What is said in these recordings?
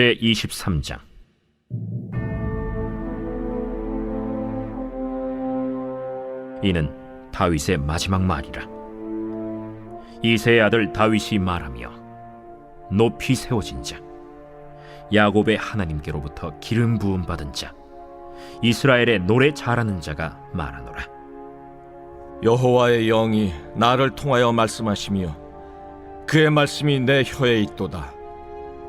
제 23장. 이는 다윗의 마지막 말이라. 이세의 아들 다윗이 말하며 높이 세워진 자 야곱의 하나님께로부터 기름 부음 받은 자 이스라엘의 노래 잘하는 자가 말하노라. 여호와의 영이 나를 통하여 말씀하시며 그의 말씀이 내 혀에 있도다.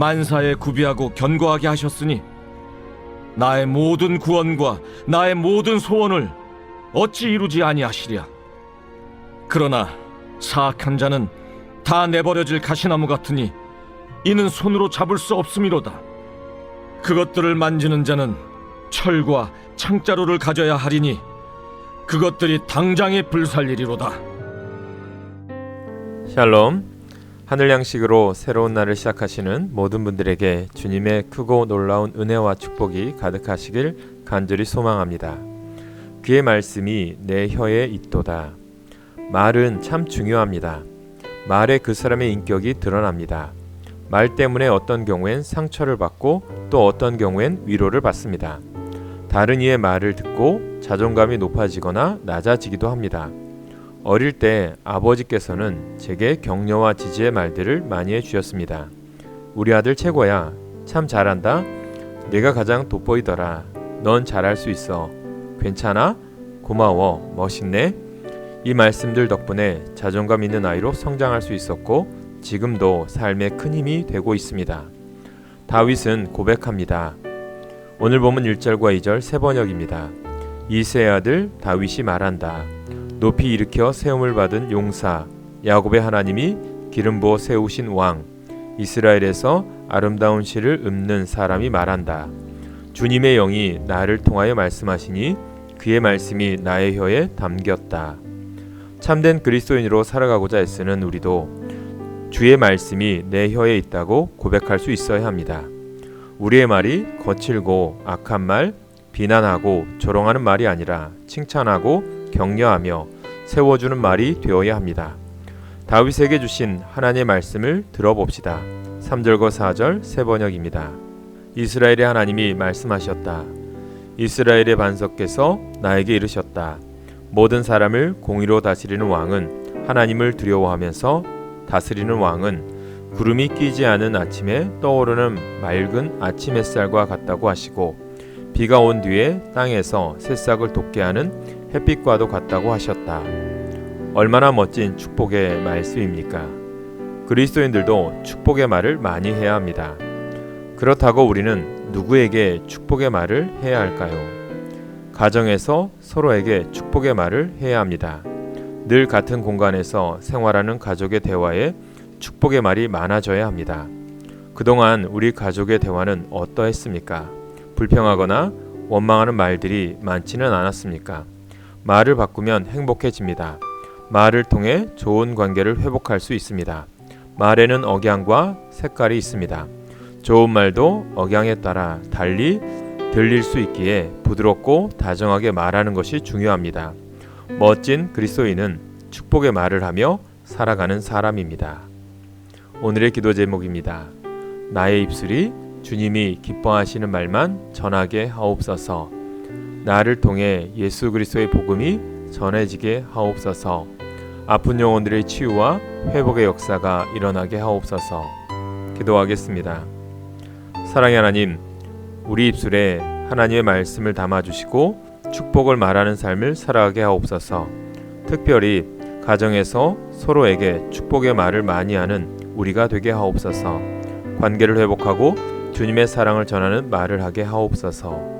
만사에 구비하고 견고하게 하셨으니 나의 모든 구원과 나의 모든 소원을 어찌 이루지 아니하시랴 그러나 사악한 자는 다 내버려질 가시나무 같으니 이는 손으로 잡을 수 없음이로다 그것들을 만지는 자는 철과 창자루를 가져야 하리니 그것들이 당장에 불살리리로다. 샬롬. 하늘 양식으로 새로운 날을 시작하시는 모든 분들에게 주님의 크고 놀라운 은혜와 축복이 가득하시길 간절히 소망합니다. 그의 말씀이 내 혀에 있도다. 말은 참 중요합니다. 말에 그 사람의 인격이 드러납니다. 말 때문에 어떤 경우엔 상처를 받고 또 어떤 경우엔 위로를 받습니다. 다른 이의 말을 듣고 자존감이 높아지거나 낮아지기도 합니다. 어릴 때 아버지께서는 제게 격려와 지지의 말들을 많이 해주셨습니다. 우리 아들 최고야. 참 잘한다. 내가 가장 돋보이더라. 넌 잘할 수 있어. 괜찮아? 고마워. 멋있네. 이 말씀들 덕분에 자존감 있는 아이로 성장할 수 있었고 지금도 삶에 큰 힘이 되고 있습니다. 다윗은 고백합니다. 오늘 보면 1절과 2절 세 번역입니다. 이세의 아들 다윗이 말한다. 높이 일으켜 세움을 받은 용사 야곱의 하나님이 기름 부어 세우신 왕 이스라엘에서 아름다운 시를 읊는 사람이 말한다. 주님의 영이 나를 통하여 말씀하시니 그의 말씀이 나의 혀에 담겼다. 참된 그리스도인으로 살아가고자 애쓰는 우리도 주의 말씀이 내 혀에 있다고 고백할 수 있어야 합니다. 우리의 말이 거칠고 악한 말, 비난하고 조롱하는 말이 아니라 칭찬하고 격려하며 세워주는 말이 되어야 합니다. 다윗에게 주신 하나님의 말씀을 들어봅시다. 3절과 4절 세 번역입니다. 이스라엘의 하나님이 말씀하셨다. 이스라엘의 반석께서 나에게 이르셨다. 모든 사람을 공의로 다스리는 왕은 하나님을 두려워하면서 다스리는 왕은 구름이 끼지 않은 아침에 떠오르는 맑은 아침 햇살과 같다고 하시고 비가 온 뒤에 땅에서 새싹을 돋게 하는 햇빛과도 같다고 하셨다. 얼마나 멋진 축복의 말씀입니까? 그리스도인들도 축복의 말을 많이 해야 합니다. 그렇다고 우리는 누구에게 축복의 말을 해야 할까요? 가정에서 서로에게 축복의 말을 해야 합니다. 늘 같은 공간에서 생활하는 가족의 대화에 축복의 말이 많아져야 합니다. 그동안 우리 가족의 대화는 어떠했습니까? 불평하거나 원망하는 말들이 많지는 않았습니까? 말을 바꾸면 행복해집니다. 말을 통해 좋은 관계를 회복할 수 있습니다. 말에는 억양과 색깔이 있습니다. 좋은 말도 억양에 따라 달리 들릴 수 있기에 부드럽고 다정하게 말하는 것이 중요합니다. 멋진 그리스도인은 축복의 말을 하며 살아가는 사람입니다. 오늘의 기도 제목입니다. 나의 입술이 주님이 기뻐하시는 말만 전하게 하옵소서. 나를 통해 예수 그리스도의 복음이 전해지게 하옵소서. 아픈 영혼들의 치유와 회복의 역사가 일어나게 하옵소서. 기도하겠습니다. 사랑의 하나님, 우리 입술에 하나님의 말씀을 담아 주시고 축복을 말하는 삶을 살아가게 하옵소서. 특별히 가정에서 서로에게 축복의 말을 많이 하는 우리가 되게 하옵소서. 관계를 회복하고 주님의 사랑을 전하는 말을 하게 하옵소서.